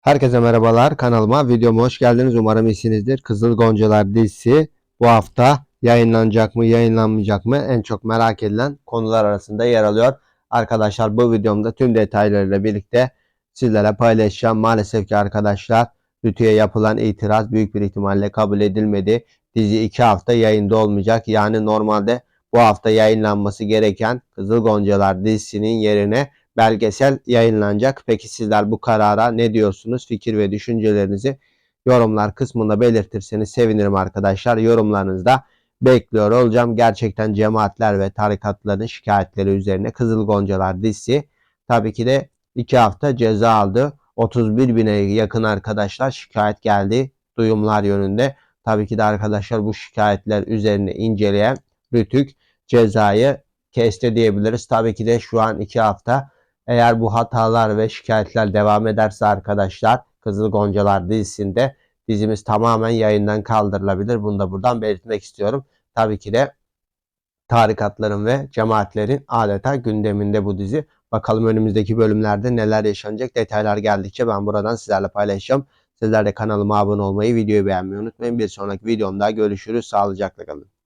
Herkese merhabalar kanalıma videoma hoş geldiniz umarım iyisinizdir. Kızıl Goncalar dizisi bu hafta yayınlanacak mı yayınlanmayacak mı en çok merak edilen konular arasında yer alıyor. Arkadaşlar bu videomda tüm detaylarıyla birlikte sizlere paylaşacağım. Maalesef ki arkadaşlar Rütü'ye yapılan itiraz büyük bir ihtimalle kabul edilmedi. Dizi 2 hafta yayında olmayacak. Yani normalde bu hafta yayınlanması gereken Kızıl Goncalar dizisinin yerine belgesel yayınlanacak. Peki sizler bu karara ne diyorsunuz? Fikir ve düşüncelerinizi yorumlar kısmında belirtirseniz sevinirim arkadaşlar. Yorumlarınızda bekliyor olacağım. Gerçekten cemaatler ve tarikatların şikayetleri üzerine Kızıl Goncalar dizisi tabii ki de 2 hafta ceza aldı. 31 bine yakın arkadaşlar şikayet geldi duyumlar yönünde. Tabii ki de arkadaşlar bu şikayetler üzerine inceleyen Rütük cezayı kesti diyebiliriz. Tabii ki de şu an 2 hafta eğer bu hatalar ve şikayetler devam ederse arkadaşlar Kızıl Goncalar dizisinde dizimiz tamamen yayından kaldırılabilir. Bunu da buradan belirtmek istiyorum. Tabii ki de tarikatların ve cemaatlerin adeta gündeminde bu dizi. Bakalım önümüzdeki bölümlerde neler yaşanacak detaylar geldikçe ben buradan sizlerle paylaşacağım. Sizler de kanalıma abone olmayı, videoyu beğenmeyi unutmayın. Bir sonraki videomda görüşürüz. Sağlıcakla kalın.